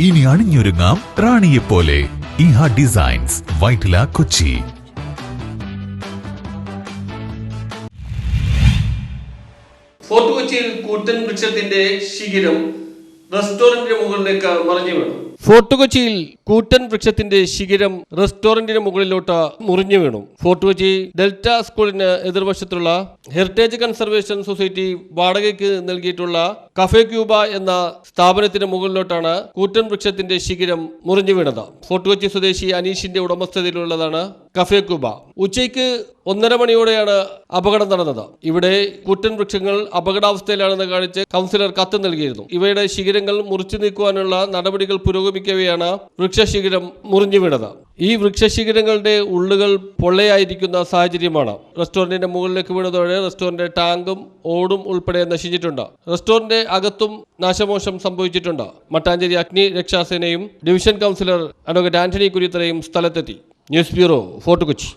ഇനി അണിഞ്ഞൊരുങ്ങാം റാണിയെ പോലെ ഇഹ ഡിസൈൻസ് വൈറ്റില കൊച്ചി. ഫോർട്ട് കൊച്ചിയിൽ കൂറ്റൻ വൃക്ഷത്തിന്റെ ശിഖിരം റെസ്റ്റോറന്റിന് മുകളിലേക്ക് മറിഞ്ഞു വീണു ഫോർട്ട് കൊച്ചിയിൽ കൂറ്റൻ വൃക്ഷത്തിന്റെ ശിഖിരം റെസ്റ്റോറന്റിന് മുകളിലോട്ട് മുറിഞ്ഞു വീണു. ഫോർട്ട് കൊച്ചി ഡെൽറ്റ സ്കൂളിന് എതിർവശത്തുള്ള ഹെറിറ്റേജ് കൺസർവേഷൻ സൊസൈറ്റി വാടകയ്ക്ക് നൽകിയിട്ടുള്ള കഫേ ക്യൂബ എന്ന സ്ഥാപനത്തിന് മുകളിലോട്ടാണ് കൂറ്റൻ വൃക്ഷത്തിന്റെ ശിഖിരം മുറിഞ്ഞു വീണത്. ഫോർട്ട് കൊച്ചി സ്വദേശി അനീഷിന്റെ ഉടമസ്ഥതയിലുള്ളതാണ് കഫേ ക്യൂബ. ഉച്ചയ്ക്ക് ഒന്നര മണിയോടെയാണ് അപകടം നടന്നത്. ഇവിടെ കൂറ്റൻ വൃക്ഷങ്ങൾ അപകടാവസ്ഥയിലാണെന്ന് കാണിച്ച് കൗൺസിലർ കത്ത് നൽകിയിരുന്നു. ഇവയുടെ ശിഖിരങ്ങൾ മുറിച്ചു നീക്കുവാനുള്ള നടപടികൾ പുരോഗമിക്കവെയാണ് വൃക്ഷശിഖരം മുറിഞ്ഞു വീണത്. ഈ വൃക്ഷശിഖരങ്ങളുടെ ഉള്ളുകൾ പൊള്ളയായിരിക്കുന്ന സാഹചര്യമാണ്. റെസ്റ്റോറന്റിന്റെ മുകളിലേക്ക് വീണതോടെ റെസ്റ്റോറന്റ് ടാങ്കും ഓടും ഉൾപ്പെടെ നശിച്ചിട്ടുണ്ട്. റെസ്റ്റോറന്റ് അകത്തും നാശമോശം സംഭവിച്ചിട്ടുണ്ട്. മട്ടാഞ്ചേരി അഗ്നി രക്ഷാസേനയും ഡിവിഷൻ കൗൺസിലർ അഡ്വക്കേറ്റ് ആന്റണി കുരിത്തറയും സ്ഥലത്തെത്തി. News bureau Fort Kochi.